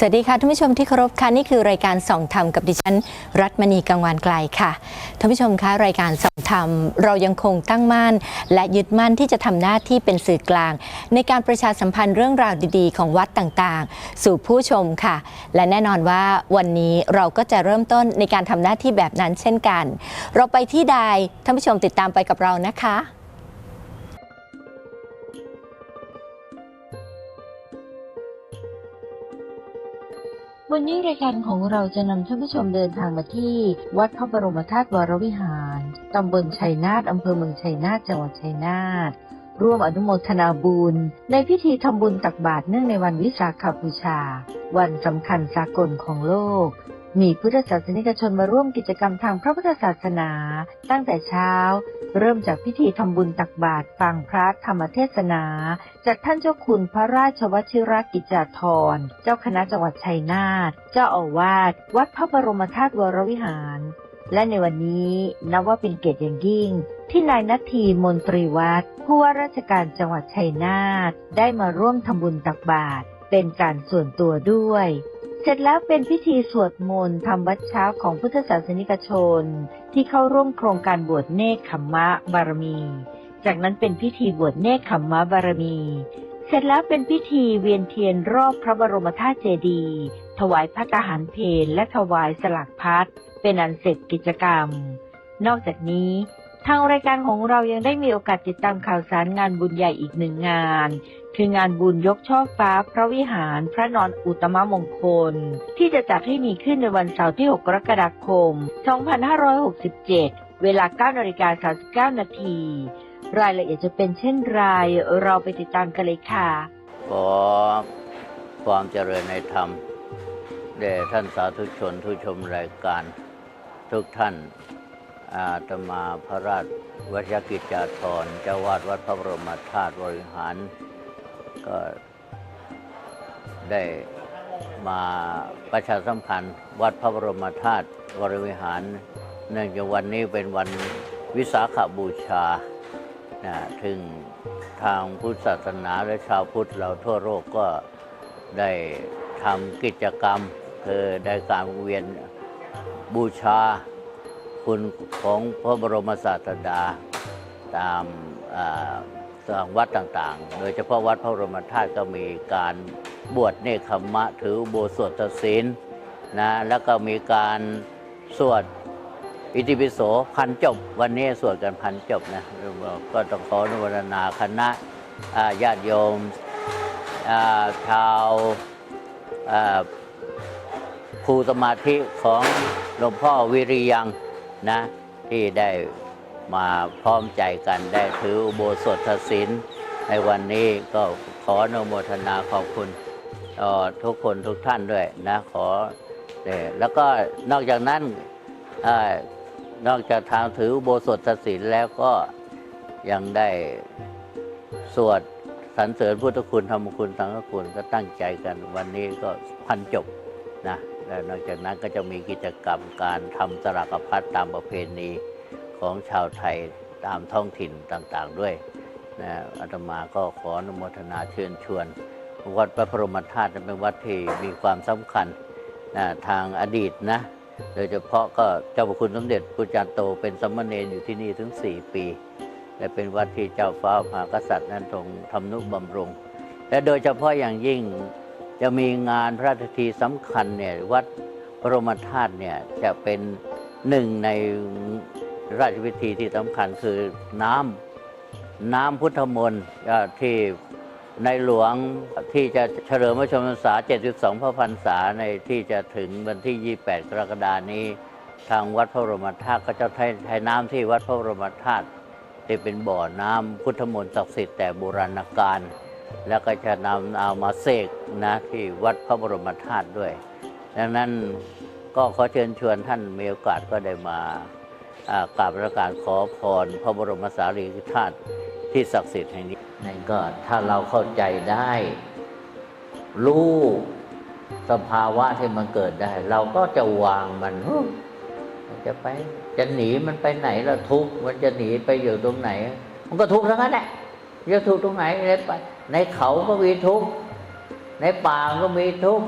สวัสดีค่ะท่านผู้ชมที่เคารพค่ะนี่คือรายการส่องธรรมกับดิฉัน รัตมณีกังวานไกลค่ะท่านผู้ชมคะรายการส่องธรรมเรายังคงตั้งมั่น และยึดมั่นที่จะทำหน้าที่เป็นสื่อกลาง ในการประชาสัมพันธ์เรื่องราวดีๆ ของวัดต่างๆ สู่ผู้ชมค่ะ และแน่นอนว่าวันนี้เราก็จะเริ่มต้นในการทำหน้าที่แบบนั้นเช่นกัน เราไปที่ใดท่านผู้ชมติดตามไปกับเรานะคะ วันนี้รายการของเราจะนำท่านผู้ชมเดินทางมาที่ วัดพระบรมธาตุวรวิหารตำบลชัยนาทอำเภอเมืองชัยนาทจังหวัดชัยนาทร่วมอนุโมทนาบุญ ในพิธีทำบุญตักบาตรเนื่องในวันวิสาขบูชา วันสำคัญสากลของโลก มีพุทธศาสนิกชนมาร่วมกิจกรรมทางพระพุทธศาสนา ตั้งแต่เช้า เริ่มจากพิธีทำบุญตักบาตรฟังพระธรรมเทศนาจากท่านเจ้าคุณพระราชวชิรกิจจาธร เจ้าคณะจังหวัดชัยนาท เจ้าอาวาสวัดพระบรมธาตุวรวิหาร และในวันนี้นับว่าเป็นเกียรติอย่างยิ่ง ที่นายนาทีมนตรีวัดผู้ว่าราชการจังหวัดชัยนาท ได้มาร่วมทำบุญตักบาตรเป็นการส่วนตัวด้วย เสร็จแล้วเป็นพิธีสวดมนต์ทำวัดเช้าของพุทธศาสนิกชน ที่เข้าร่วมโครงการบวชเนคขมมะบารมี จากนั้นเป็นพิธีบวชเนคขมมะบารมี เสร็จแล้วเป็นพิธีเวียนเทียนรอบพระบรมธาตุเจดีย์ถวายพระทหารเพลและถวายสลักพัดเป็นอันเสร็จกิจกรรม นอกจากนี้ ทางรายการของเรายังได้มีโอกาสติดตามข่าวสารงานบุญใหญ่อีกหนึ่งงาน คืองานบุญยกช่อฟ้า พระวิหารพระนอนอุตมมงคล ที่จะจัดให้มีขึ้นในวันเสาร์ที่ 6 กรกฎาคม 2567 เวลา 9นาฬิกา39 นาที รายละเอียดจะเป็นเช่นไรเราไปติดตามกันเลยค่ะ ขอความเจริญในธรรมแด่ท่านสาธุชนผู้ชมรายการทุกท่าน อาตมาพระราชวชกิจจาธรเจ้าวาดวัดพระบรมธาตุบริหาร ก็ได้มาประชาสัมพันธ์วัดพระบรมธาตุวรวิหาร เนื่องจากวันนี้เป็นวันวิสาขบูชานะถึงทางพุทธศาสนาและชาวพุทธเราทั่วโลกก็ได้ทำกิจกรรม คือได้การเวียนบูชา คุณของพระบรมศาสดาตามอ่าตามวัดต่างๆ โดยเฉพาะวัดพระบรมธาตุก็มีการบวชเนคขมะถือโบสถศีลนะแล้วก็มีการสวดอิติปิโสพันจบ วันนี้สวดกันพันจบนะก็ต้องขออนุโมทนาคณะญาติโยมชาวครูสมาธิของหลวงพ่อวิริยัง นะ ที่ได้มาพร้อมใจกันได้ถืออุโบสถศีลในวันนี้ก็ขออนุโมทนาขอบคุณทุกคนทุกท่านด้วยนะขอแล้วก็นอกจากนั้นอนอกจากทางถืออุโบสถศีลแล้วก็ยังได้สวดสรรเสริญพุทธคุณธรรมคุณสังฆคุณก็ตั้งใจกัน วันนี้ก็พันจบนะ และนอกจากนั้นก็จะมีกิจกรรมการทำสลากพัดตามประเพณีของชาวไทยตามท้องถิ่นต่างๆด้วยนะอาตมาก็ขออนุโมทนาเชิญชวน วัดพระบรหมธาตุเป็นวัดที่มีความสำคัญนะทางอดีตนะโดยเฉพาะก็เจ้าพระคุณสมเด็จพุทธจารโตเป็นสมณเณรอยู่ที่นี่ถึง 4 ปี และเป็นวัดที่เจ้าฟ้ามหากษัตริย์นั้นทรงทำนุบำรุง และโดยเฉพาะอย่างยิ่ง จะมีงานพระราชพิธีสำคัญเนี่ยวัดบระมธาตุเนี่ยจะเป็นหนึ่งในราชพิธีที่สำคัญคือน้ำน้ำพุทธมนต์ที่ในหลวงที่จะเฉลิมพระชนมพรรษา 72 พระพรรษาในที่จะถึงวันที่ 28 กรกฎานี้ ทางวัดพระบรมธาตุก็จะใช้ใช้น้ำที่วัดพระบรมธาตุที่เป็นบ่อน้ำพุทธมนต์ศักดิ์สิทธิ์แต่โบราณกาล แล้วก็จะนำเอามาเสกนะที่วัดพระบรมธาตุด้วย ดังนั้นก็ขอเชิญชวนท่านมีโอกาสก็ได้มากราบพระการขอพรพระบรมสารีริกธาตุที่ศักดิ์สิทธิ์แห่งนี้นั่นก็ถ้าเราเข้าใจได้ รู้สภาวะที่มันเกิดได้ เราก็จะวางมันมันจะไป จะหนีมันไปไหนล่ะทุกมันจะหนีไปอยู่ตรงไหน มันก็ทุกทั้งนั้นแหละ จะทุกข์ตรงไหนในป่าในเขาก็มีทุกข์ในป่าก็มีทุกข์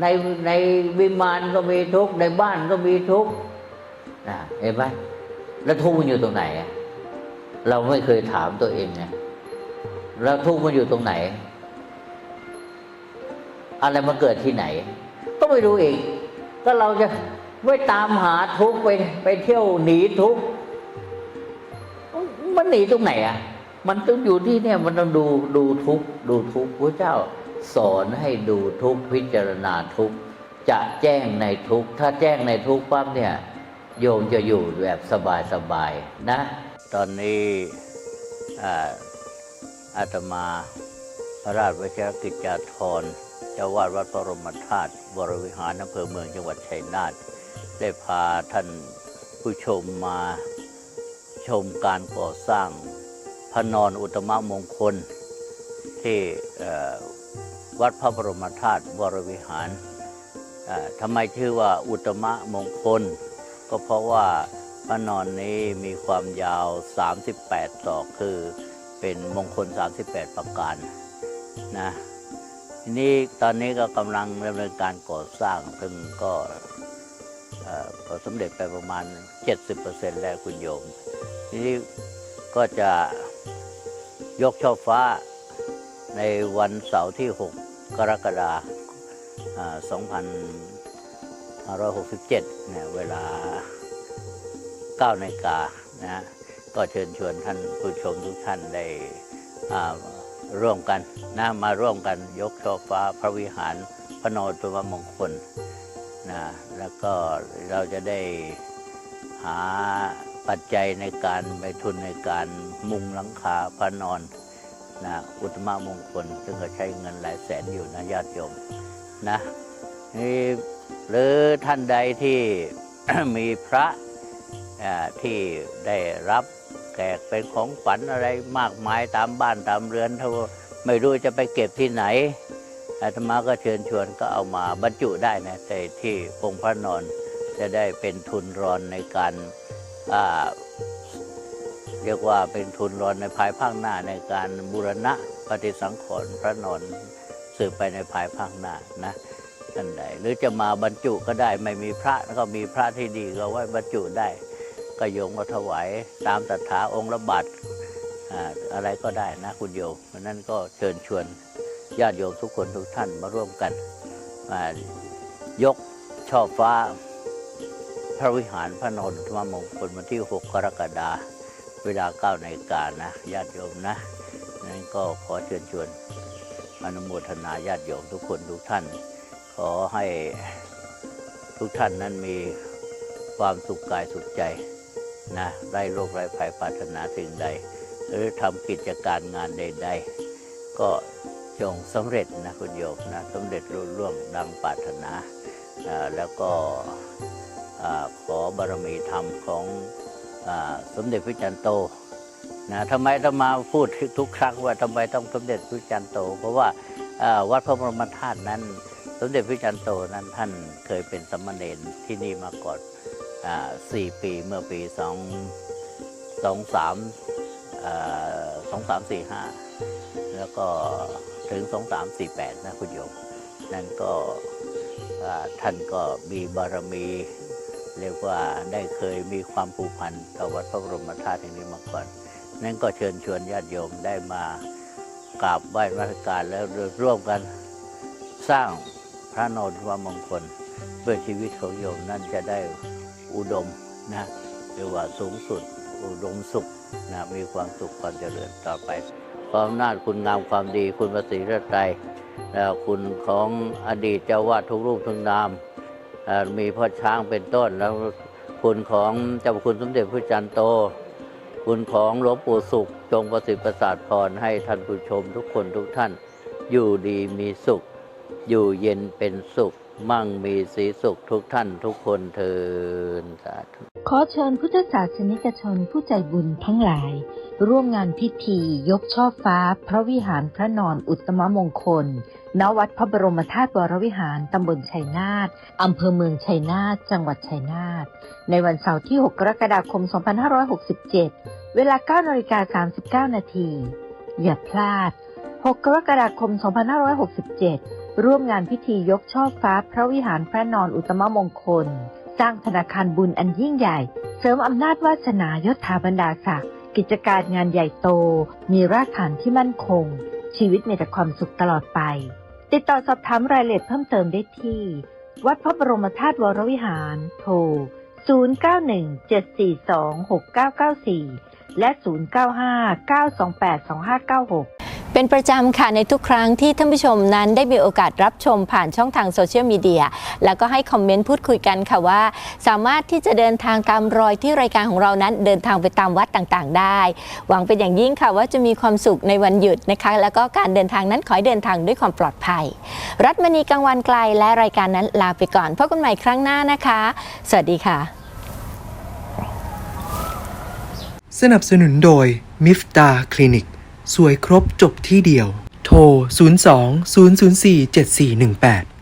ในในวิมานก็มีทุกข์ในบ้านก็มีทุกข์นะเห็นไหมแล้วทุกข์มันอยู่ตรงไหน เราไม่เคยถามตัวเองไงแล้วทุกข์มันอยู่ตรงไหน อะไรมาเกิดที่ไหน ก็ไม่รู้เองก็เราจะไม่ตามหาทุกข์ไปไปเที่ยวหนีทุกข์มันหนีตรงไหนอะ มันต้องอยู่ที่เนี่ยมันต้องดูดูทุกดูทุกพระเจ้าสอนให้ดูทุกพิจารณาทุกจะแจ้งในทุกถ้าแจ้งในทุกปั๊บเนี่ย โยมจะอยู่แบบสบายๆนะ ตอนนี้อาตมาพระราชวชิรกิจจาธรเจ้าวาดวัดพระรมธาตุวรวิหารอำเภอเมืองจังหวัดชัยนาทได้พาท่านผู้ชมมาชมการก่อสร้าง ระนอนอุตตมมงคล ที่วัดพระบรมธาตุวรวิหารทำไมชื่อว่าอุตตมมงคล ก็เพราะว่าพระนอนนี้มีความยาว 38ศอกคือเป็นมงคล 38 ประการนะทีนี้ตอนนี้ก็กำลังดำเนินการก่อสร้างซึ่งก็เอ่อก็สำเร็จไปประมาณ 70%แล้วคุณโยม ทีนี้ก็จะ ยกช่อฟ้าในวันเสาร์ที่ 6 กรกฎาคม2567เนี่ยเวลา9นาฬิกานะก็เชิญชวนท่านผู้ชมทุกท่านได้ร่วมกันนะมาร่วมกันยกช่อฟ้าพระวิหารพระนอนตัวมงคลนะแล้วก็เราจะได้หา ปัจจัยในการไปทุนในการมุงหลังคาพระนอนนะอุตตมมงคลซึ่งก็ใช้เงินหลายแสนอยู่นะญาติโยมนะนี่หรือท่านใดที่มีพระที่ได้รับแขกเป็นของขวัญอะไรมากมายตามบ้านตามเรือนถ้าว่าไม่รู้จะไปเก็บที่ไหนอาตมาก็เชิญชวนก็เอามาบรรจุได้นะแต่ที่องค์พระนอนจะได้เป็นทุนรอนในการ เรียกว่าเป็นทุนรอนในภายภาคหน้าในการบูรณะปฏิสังขรณ์พระนอนสืบไปในภายภาคหน้านะท่านใดหรือจะมาบรรจุก็ได้ไม่มีพระก็มีพระที่ดีก็ไว้บรรจุได้ก็โยมก็ถวายตามตถาองค์ละบาทอะไรก็ได้นะคุณโยมเพราะนั้นก็เชิญชวนญาติโยมทุกคนทุกท่านมาร่วมกันมายกช่อฟ้า พระวิหารพระนนธรรมมงคลวันที่ 6 กรกฎาเวลา9นาฬิกานะญาติโยมนะนั้นก็ขอเชิญชวนอนุโมทนาญาติโยมทุกคนทุกท่าน ขอให้ทุกท่านนั้นมีความสุขกายสุขใจนะไร้โรคไร้ภัยปรารถนาสิ่งใด หรือทำกิจการงานใด ๆ ก็จงสำเร็จนะคุณโยมนะสำเร็จรุ่ร่วงดังปรารถนาแล้วก็ ขอบารมีธรรมของอสมเด็จพระจันทร์โตนะทำไมต้องมาพูดทุกครั้งว่าทำไมต้องสมเด็จพระจันทร์โต เพราะว่าวัดพระบรมธาตุนั้น สมเด็จพระจันทร์โตนั้นท่านเคยเป็นสามเณรที่นี่มาก่อนสี่ปีเมื่อปีสองสองสามสองสามสี่ห้าแล้วก็ถึงสองสามสี่แปดนะคุณโยมนั่นก็ท่านก็มีบารมี เรียกว่าได้เคยมีความผูกพันต่อวัดพระบรมธาตุแห่งนี้มาก่อนนั่นก็เชิญชวนญาติโยมได้มากราบไหว้นมัสการแล้วร่วมกันสร้างพระนอนวมงคล เพื่อชีวิตของโยมนั่นจะได้อุดมนะเรียกว่าสูงสุดอุดมสุขนะมีความสุขความเจริญต่อไปความนาจคุณงามความดีคุณประสิทธิไตรแล้วคุณของอดีตเจ้าวาดทุกรูปทุกนาม มีพ่อช้างเป็นต้น แล้วคุณของเจ้าคุณสมเด็จพระจันทร์โตบุญของหลวงปู่สุข จงประสิทธิ์ประสาทพรให้ท่านผู้ชมทุกคนทุกท่าน อยู่ดีมีสุข อยู่เย็นเป็นสุข มั่งมีสีสุขทุกท่านทุกคนเทินสาธุขอเชิญพุทธศาสนิกชนผู้ใจบุญทั้งหลาย ร่วมงานพิธียกช่อฟ้า พระวิหารพระนอนอุตมมงคล ณวัดพระบรมธาตุวรวิหาร ตำบลชัยนาทอำเภอเมืองชัยนาท จังหวัดชัยนาท ในวันเสาร์ที่ 6 กรกฎาคม 2567 เวลา 9นาฬิกา39 นาที อย่าพลาด 6 กรกฎาคม 2567 ร่วมงานพิธียกช่อฟ้าพระวิหารพระนอนอุตมมงคล สร้างธนาคารบุญอันยิ่งใหญ่ เสริมอำนาจวาสนายศถาบรรดาศักดิ์กิจการงานใหญ่โต มีรากฐานที่มั่นคงชีวิตมีแต่ความสุขตลอดไป ติดต่อสอบถามรายละเอียดเพิ่มเติมได้ที่ วัดพระบรมธาตุวรวิหาร โทร 0917426994 และ 0959282596 เป็นประจำค่ะในทุกครั้งที่ท่านผู้ชมนั้นได้มีโอกาสรับชมผ่านช่องทางโซเชียลมีเดียแล้วก็ให้คอมเมนต์พูดคุยกันค่ะว่า สามารถที่จะเดินทางตามรอยที่รายการของเรานั้นเดินทางไปตามวัดต่างๆ ได้ หวังเป็นอย่างยิ่งค่ะว่าจะมีความสุขในวันหยุดนะคะ แล้วก็การเดินทางนั้นขอให้เดินทางด้วยความปลอดภัย รัฐมณีกลางวันไกลและรายการนั้นลาไปก่อนพบกันใหม่ครั้งหน้านะคะ สวัสดีค่ะ สนับสนุนโดยมิฟตาคลินิก สวยครบจบที่เดียว โทร 02 004 7418